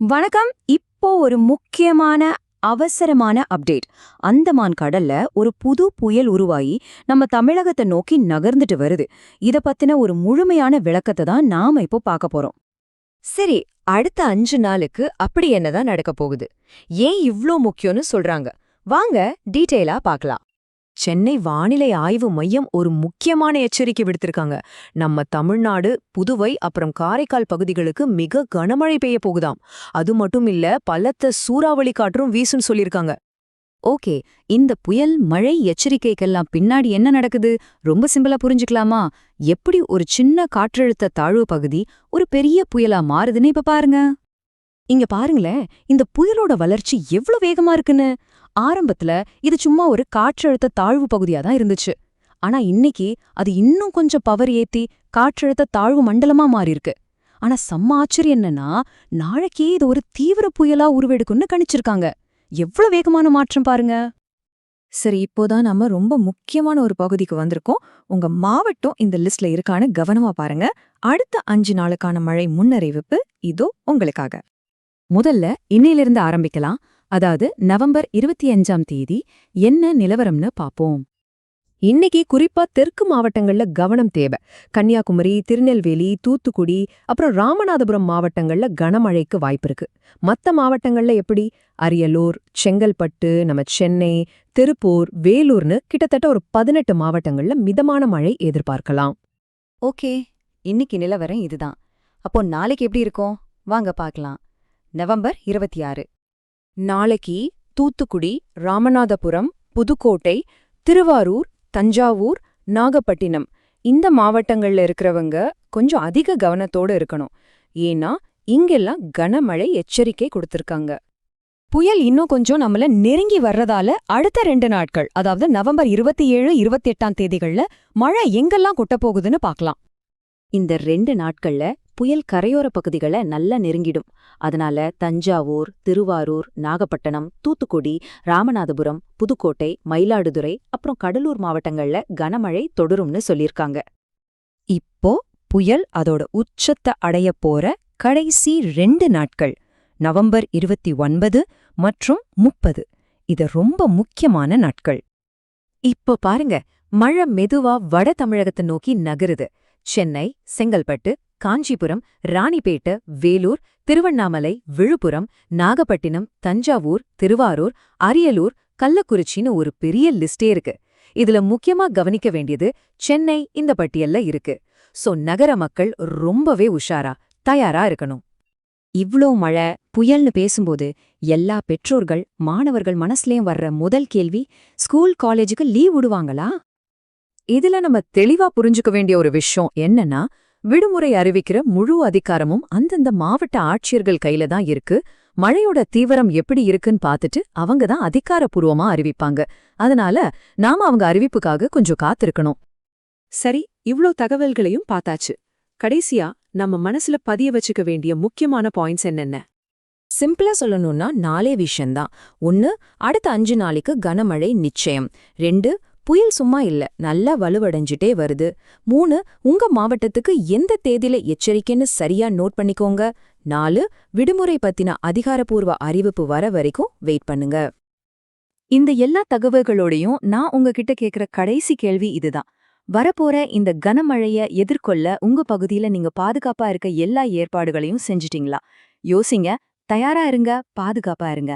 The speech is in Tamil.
வணக்கம். இப்போ ஒரு முக்கியமான அவசரமான அப்டேட். அந்தமான் கடல்ல ஒரு புது புயல் உருவாகி நம்ம தமிழகத்தை நோக்கி நகர்ந்துட்டு வருது. இத பத்தின ஒரு முழுமையான விளக்கத்தை தான் நாம இப்போ பார்க்க போறோம். சரி அடுத்த அஞ்சு நாளுக்கு அப்படி என்னதான் நடக்க போகுது? ஏன் இவ்ளோ முக்கியம்னு சொல்றாங்க? வாங்க டீட்டெயிலா பார்க்கலாம் சென்னை வானிலை ஆய்வு மையம் ஒரு முக்கியமான எச்சரிக்கை விடுத்திருக்காங்க. நம்ம தமிழ்நாடு புதுவை அப்புறம் காரைக்கால் பகுதிகளுக்கு மிக கனமழை பெய்ய போகுதாம். அது மட்டும் இல்ல பலத்த சூறாவளி காற்றும் வீசுன்னு சொல்லியிருக்காங்க. ஓகே இந்த புயல் மழை எச்சரிக்கைக்கெல்லாம் பின்னாடி என்ன நடக்குது? ரொம்ப சிம்பிளா புரிஞ்சுக்கலாமா? எப்படி ஒரு சின்ன காற்றழுத்த தாழ்வு பகுதி ஒரு பெரிய புயலா மாறுதுன்னு இப்ப பாருங்க. இங்க பாருங்களேன் இந்த புயலோட வளர்ச்சி எவ்ளோ வேகமா இருக்குன்னு? ஆரம்பத்துல இது சும்மா ஒரு காற்றழுத்த தாழ்வு பகுதியா தான் இருந்துச்சு. ஆனா இன்னைக்கு அது இன்னும் கொஞ்சம் பவர் ஏத்தி காற்றழுத்த தாழ்வு மண்டலமா மாறியிருக்கு. ஆனா செம்ம ஆச்சரியம் என்னன்னா நாளைக்கே இது ஒரு தீவிர புயலா உருவெடுக்கும்னு கணிச்சிருக்காங்க. எவ்வளவு வேகமான மாற்றம் பாருங்க. சரி இப்போதான் நம்ம ரொம்ப முக்கியமான ஒரு பகுதிக்கு வந்திருக்கோம். உங்க மாவட்டம் இந்த லிஸ்ட்ல இருக்கான்னு கவனமா பாருங்க. அடுத்த அஞ்சு நாளுக்கான மழை முன்னறிவிப்பு இதோ உங்களுக்காக. முதல்ல இன்னையிலிருந்து ஆரம்பிக்கலாம். அதாவது நவம்பர் இருபத்தி அஞ்சாம் தேதி என்ன நிலவரம்னு பாப்போம். இன்னைக்கு குறிப்பா தெற்கு மாவட்டங்கள்ல கவனம் தேவை. கன்னியாகுமரி திருநெல்வேலி தூத்துக்குடி அப்புறம் ராமநாதபுரம் மாவட்டங்கள்ல கனமழைக்கு வாய்ப்பு இருக்கு. மத்த மாவட்டங்கள்ல எப்படி? அரியலூர் செங்கல்பட்டு நம்ம சென்னை திருப்பூர் வேலூர்னு கிட்டத்தட்ட ஒரு பதினெட்டு மாவட்டங்கள்ல மிதமான மழை எதிர்பார்க்கலாம். ஓகே இன்னைக்கு நிலவரம் இதுதான். அப்போ நாளைக்கு எப்படி இருக்கும்? வாங்க பார்க்கலாம். நவம்பர் இருபத்தி ஆறு. நாளைக்கு தூத்துக்குடி ராமநாதபுரம் புதுக்கோட்டை திருவாரூர் தஞ்சாவூர் நாகப்பட்டினம். இந்த மாவட்டங்கள்ல இருக்கிறவங்க கொஞ்சம் அதிக கவனத்தோட இருக்கணும். ஏன்னா இங்கெல்லாம் கனமழை எச்சரிக்கை கொடுத்திருக்காங்க. புயல் இன்னும் கொஞ்சம் நம்மள நெருங்கி வர்றதால அடுத்த ரெண்டு நாட்கள் அதாவது நவம்பர் இருபத்தி ஏழு இருபத்தி எட்டாம் தேதிகள்ல மழை எங்கெல்லாம் கொட்ட போகுதுன்னு பார்க்கலாம் இந்த ரெண்டு நாட்கள்ல புயல் கரையோர பகுதிகளை நல்லா நெருங்கிடும். அதனால தஞ்சாவூர் திருவாரூர் நாகப்பட்டினம் தூத்துக்குடி ராமநாதபுரம் புதுக்கோட்டை மயிலாடுதுறை அப்புறம் கடலூர் மாவட்டங்கள்ல கனமழை தொடரும்னு சொல்லியிருக்காங்க இப்போ புயல் அதோட உச்சத்தை அடைய போற கடைசி ரெண்டு நாட்கள். நவம்பர் இருபத்தி ஒன்பது மற்றும் முப்பது. இது ரொம்ப முக்கியமான நாட்கள். இப்போ பாருங்க மழை மெதுவா வட தமிழகத்தை நோக்கி நகருது. சென்னை செங்கல்பட்டு காஞ்சிபுரம் ராணிப்பேட்டு வேலூர் திருவண்ணாமலை விழுப்புரம் நாகப்பட்டினம் தஞ்சாவூர் திருவாரூர் அரியலூர் கள்ளக்குறிச்சின்னு ஒரு பெரிய லிஸ்டே இருக்கு. இதுல முக்கியமா கவனிக்க வேண்டியது சென்னை இந்த பட்டியல்ல இருக்கு. சோ நகர மக்கள் ரொம்பவே உஷாரா தயாரா இருக்கணும். இவ்ளோ மழை புயல்னு பேசும்போது எல்லா பெற்றோர்கள் மாணவர்கள் மனசுலயும் வர்ற முதல் கேள்வி ஸ்கூல் காலேஜுக்கு லீவ் விடுவாங்களா? இதுல நம்ம தெளிவா புரிஞ்சுக்க வேண்டிய ஒரு விஷயம் என்னன்னா விடுமுறை அறிவிக்கிற முழு அதிகாரமும் அந்தந்த மாவட்ட ஆட்சியர்கள் கையில தான் இருக்கு. மழையோட தீவிரம் எப்படி இருக்குன்னு பார்த்துட்டு அவங்க தான் அதிகாரப்பூர்வமா அறிவிப்பாங்க. அதனால நாம அவங்க அறிவிப்புக்காக கொஞ்சம் காத்திருக்கணும். சரி இவ்ளோ தகவல்களையும் பார்த்தாச்சு. கடைசியா நம்ம மனசுல பதிய வச்சுக்க வேண்டிய முக்கியமான பாயிண்ட்ஸ் என்னென்ன? சிம்பிளா சொல்லணும்னா நாலே விஷயம்தான். ஒன்னு அடுத்த அஞ்சு நாளைக்கு கனமழை நிச்சயம். ரெண்டு புயல் சும்மா இல்ல நல்லா வலுவடைஞ்சிட்டே வருது. மூணு உங்க மாவட்டத்துக்கு எந்த தேதியில எச்சரிக்கைன்னு சரியா நோட் பண்ணிக்கோங்க. நாலு விடுமுறை பத்தின அதிகாரப்பூர்வ அறிவிப்பு வர வரைக்கும் வெயிட் பண்ணுங்க. இந்த எல்லா தகவல்களோடையும் நான் உங்ககிட்ட கேக்குற கடைசி கேள்வி இதுதான். வரப்போற இந்த கனமழைய எதிர்கொள்ள உங்க பகுதியில நீங்க பாதுகாப்பா இருக்க எல்லா ஏற்பாடுகளையும் செஞ்சிட்டீங்களா? யோசிங்க தயாரா இருங்க பாதுகாப்பா இருங்க.